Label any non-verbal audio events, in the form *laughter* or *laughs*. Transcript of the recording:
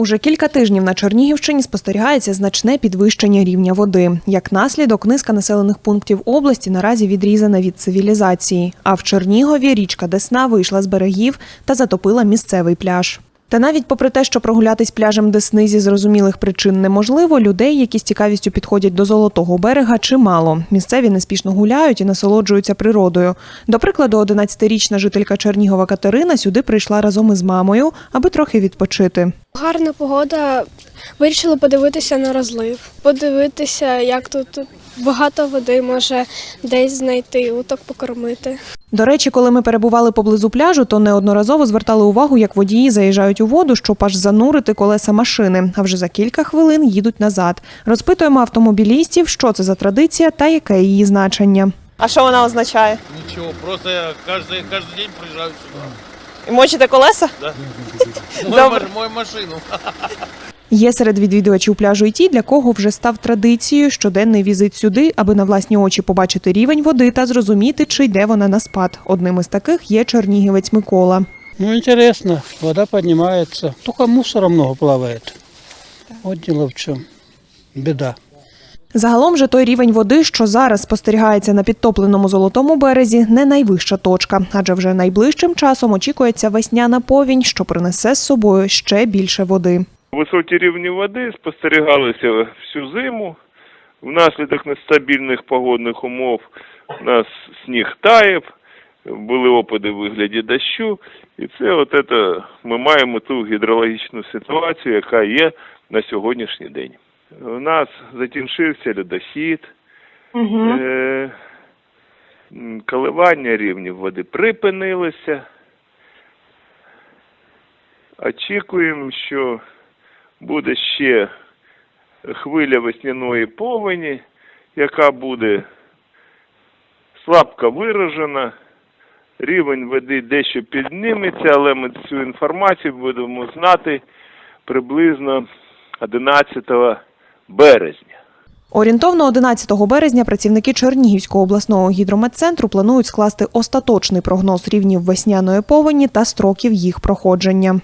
Уже кілька тижнів на Чернігівщині спостерігається значне підвищення рівня води. Як наслідок, низка населених пунктів області наразі відрізана від цивілізації. А в Чернігові річка Десна вийшла з берегів та затопила місцевий пляж. Та навіть попри те, що прогулятись пляжем Десни зі зрозумілих причин неможливо, людей, які з цікавістю підходять до золотого берега, чимало. Місцеві неспішно гуляють і насолоджуються природою. До прикладу, 11-річна жителька Чернігова Катерина сюди прийшла разом із мамою, аби трохи відпочити. Гарна погода. Вирішили подивитися на розлив, подивитися, як тут багато води може десь знайти, уток покормити. До речі, коли ми перебували поблизу пляжу, то неодноразово звертали увагу, як водії заїжджають у воду, щоб аж занурити колеса машини, а вже за кілька хвилин їдуть назад. Розпитуємо автомобілістів, що це за традиція та яке її значення. А що вона означає? Ничего, просто я каждый, каждый день приезжаю сюда. І мочите колеса? Да. *laughs* Мою машину. *laughs* Є серед відвідувачів пляжу і ті, для кого вже став традицією щоденний візит сюди, аби на власні очі побачити рівень води та зрозуміти, чи йде вона на спад. Одним із таких є чернігівець Микола. Ну, интересно, вода поднимается. Только мусора много плавает. Вот дело в чем. Беда. Загалом же той рівень води, що зараз спостерігається на підтопленому золотому березі, не найвища точка, адже вже найближчим часом очікується весняна повінь, що принесе з собою ще більше води. Високі рівні води спостерігалися всю зиму. Внаслідок нестабільних погодних умов у нас сніг таяв, були опади в вигляді дощу, і це от это, ми маємо ту гідрологічну ситуацію, яка є на сьогоднішній день. У нас закінчився льодохід, е, коливання рівнів води припинилися. Очікуємо, що буде ще хвиля весняної повені, яка буде слабко виражена. Рівень води дещо підніметься, але ми цю інформацію будемо знати приблизно 11 березня. Орієнтовно 11 березня працівники Чернігівського обласного гідрометцентру планують скласти остаточний прогноз рівнів весняної повені та строків їх проходження.